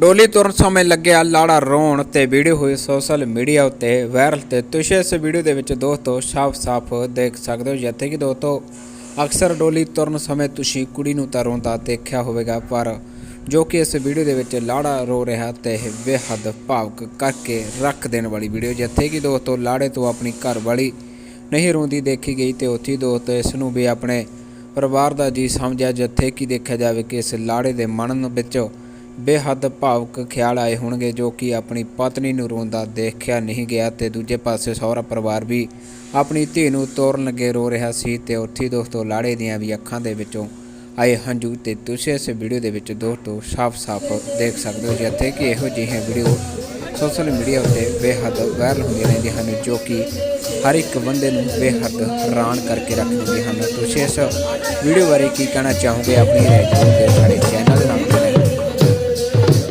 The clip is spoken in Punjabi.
ਡੋਲੀ ਤੁਰਨ ਸਮੇਂ ਲੱਗਿਆ ਲਾੜਾ ਰੋਣ ਤੇ ਵੀਡੀਓ ਹੋਈ ਸੋਸ਼ਲ ਮੀਡੀਆ ਉੱਤੇ ਵਾਇਰਲ ਤੇ ਤੁਸੀਂ ਇਸ ਵੀਡੀਓ ਦੇ ਵਿੱਚ ਦੋਸਤੋ ਸਾਫ਼-ਸਾਫ਼ ਦੇਖ ਸਕਦੇ ਹੋ ਜਿੱਥੇ ਕਿ ਦੋਸਤੋ ਅਕਸਰ ਡੋਲੀ ਤੁਰਨ ਸਮੇਂ ਤੁਸੀਂ ਕੁੜੀ ਨੂੰ ਤਾਂ ਰੋਂਦਾ ਦੇਖਿਆ ਹੋਵੇਗਾ, ਪਰ ਜੋ ਕਿ ਇਸ ਵੀਡੀਓ ਦੇ ਵਿੱਚ ਲਾੜਾ ਰੋ ਰਿਹਾ ਤੇ ਇਹ ਬੇਹੱਦ ਭਾਵਕ ਕਰਕੇ ਰੱਖ ਦੇਣ ਵਾਲੀ ਵੀਡੀਓ, ਜਿੱਥੇ ਕਿ ਦੋਸਤੋ ਲਾੜੇ ਤੋਂ ਆਪਣੀ ਘਰ ਵਾਲੀ ਨਹੀਂ ਰੋਂਦੀ ਦੇਖੀ ਗਈ ਤੇ ਉੱਥੇ ਹੀ ਦੋਸਤੋ ਇਸ ਨੂੰ ਵੀ ਆਪਣੇ ਪਰਿਵਾਰ ਦਾ ਜੀ ਸਮਝਿਆ, ਜਿੱਥੇ ਕਿ ਦੇਖਿਆ ਜਾਵੇ ਕਿ ਇਸ ਲਾੜੇ ਦੇ ਮਨ ਵਿੱਚ ਬੇਹੱਦ ਭਾਵੁਕ ਖਿਆਲ ਆਏ ਹੋਣਗੇ ਜੋ ਕਿ ਆਪਣੀ ਪਤਨੀ ਨੂੰ ਰੋਂਦਾ ਦੇਖਿਆ ਨਹੀਂ ਗਿਆ ਤੇ ਦੂਜੇ ਪਾਸੇ ਸਹੁਰਾ ਪਰਿਵਾਰ ਵੀ ਆਪਣੀ ਧੀ ਨੂੰ ਤੋਰਨ ਲੱਗੇ ਰੋ ਰਿਹਾ ਸੀ ਤੇ ਉੱਥੇ ਦੋਸਤੋ ਲਾੜੇ ਦੀਆਂ ਵੀ ਅੱਖਾਂ ਦੇ ਵਿੱਚੋਂ ਆਏ ਹੰਝੂ ਤੇ ਤੁਸੀਂ ਇਸ ਵੀਡੀਓ ਦੇ ਵਿੱਚ ਦੋਸਤੋ ਸਾਫ਼-ਸਾਫ਼ ਦੇਖ ਸਕਦੇ ਹੋ ਜਿੱਥੇ ਕਿ ਇਹੋ ਜਿਹੀਆਂ ਵੀਡੀਓ ਸੋਸ਼ਲ ਮੀਡੀਆ ਉੱਤੇ ਬੇਹੱਦ ਵਾਇਰਲ ਹੁੰਦੀਆਂ ਰਹਿੰਦੀਆਂ ਹਨ, ਜੋ ਕਿ ਹਰ ਇੱਕ ਬੰਦੇ ਨੂੰ ਬੇਹੱਦ ਹੈਰਾਨ ਕਰਕੇ ਰੱਖ ਦਿੰਦੀਆਂ ਹਨ। ਤੁਸੀਂ ਇਸ ਵੀਡੀਓ ਬਾਰੇ ਕੀ ਕਹਿਣਾ ਚਾਹੋਗੇ? ਆਪਣੀ ਰਾਏ ਦੇ ਸਾਡੇ